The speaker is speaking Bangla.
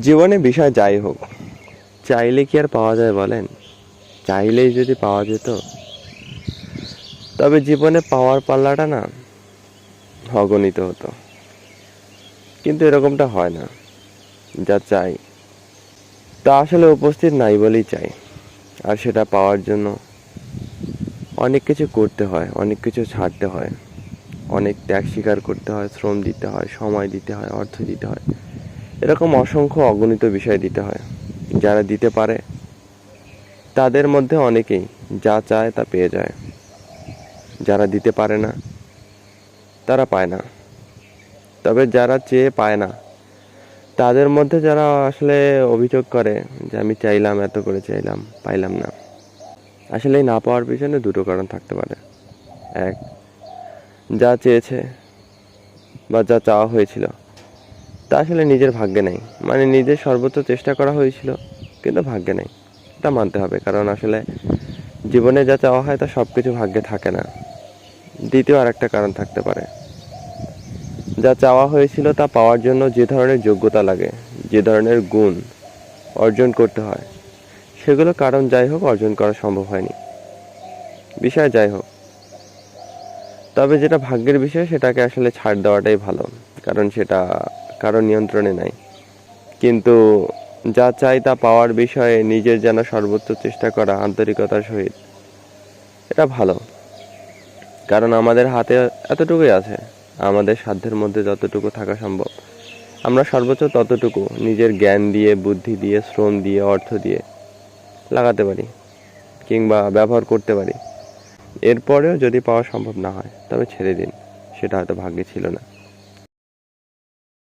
জীবনে বিষয় যাই হোক, চাইলে কি আর পাওয়া যায় বলেন? চাইলেই যদি পাওয়া যেত। তবে জীবনে পাওয়ার পাল্লাটা না, অগণিত হতো। কিন্তু এরকমটা হয় না, যা চাই। তা আসলে উপস্থিত নাই বলেই চাই। আর সেটা পাওয়ার জন্য অনেক কিছু করতে হয়, অনেক কিছু ছাড়তে হয়। অনেক ত্যাগ স্বীকার করতে হয়, শ্রম দিতে হয়, সময় দিতে হয়, অর্থ দিতে হয়। এরকম অসংখ্য অগণিত বিষয় দিতে হয়, যারা দিতে পারে, তাদের মধ্যে অনেকেই যা চায় তা পেয়ে যায়। যারা দিতে পারে না, তারা পায় না। তবে যারা চেয়ে পায় না, তাদের মধ্যে যারা আসলে অভিযোগ করে যে আমি চাইলাম, এত করে চাইলাম, পাইলাম না, আসলে না পাওয়ার পিছনে দুটো কারণ থাকতে পারে। এক, যা চেয়েছে বা যা চাওয়া হয়েছিল তা আসলে নিজের ভাগ্যে নেই। মানে নিজের সর্বোচ্চ চেষ্টা করা হয়েছিল, কিন্তু ভাগ্যে নেই। তা মানতে হবে, কারণ আসলে জীবনে যা চাওয়া হয় তা সব কিছু ভাগ্যে থাকে না। দ্বিতীয় আর একটা কারণ থাকতে পারে। যা চাওয়া হয়েছিল তা পাওয়ার জন্য যে ধরনের যোগ্যতা লাগে, যে ধরনের গুণ অর্জন করতে হয়, সেগুলো কারণ যাই হোক অর্জন করা সম্ভব হয়নি। বিষয় যাই হোক। তবে যেটা ভাগ্যের বিষয় সেটাকে আসলে ছাড় দেওয়াটাই ভালো, কারণ সেটা কারও নিয়ন্ত্রণে নাই। কিন্তু যা চাই তা পাওয়ার বিষয়ে নিজের যেন সর্বোচ্চ চেষ্টা করা আন্তরিকতার সহিত, এটা ভালো। কারণ আমাদের হাতে এতটুকুই আছে। আমাদের সাধ্যের মধ্যে যতটুকু থাকা সম্ভব। আমরা সর্বোচ্চ ততটুকু নিজের জ্ঞান দিয়ে, বুদ্ধি দিয়ে, শ্রম দিয়ে, অর্থ দিয়ে লাগাতে পারি কিংবা ব্যবহার করতে পারি। এরপরেও যদি পাওয়া সম্ভব না হয়, তবে ছেড়ে দিন। সেটা হয়তো ভাগ্যে ছিল না।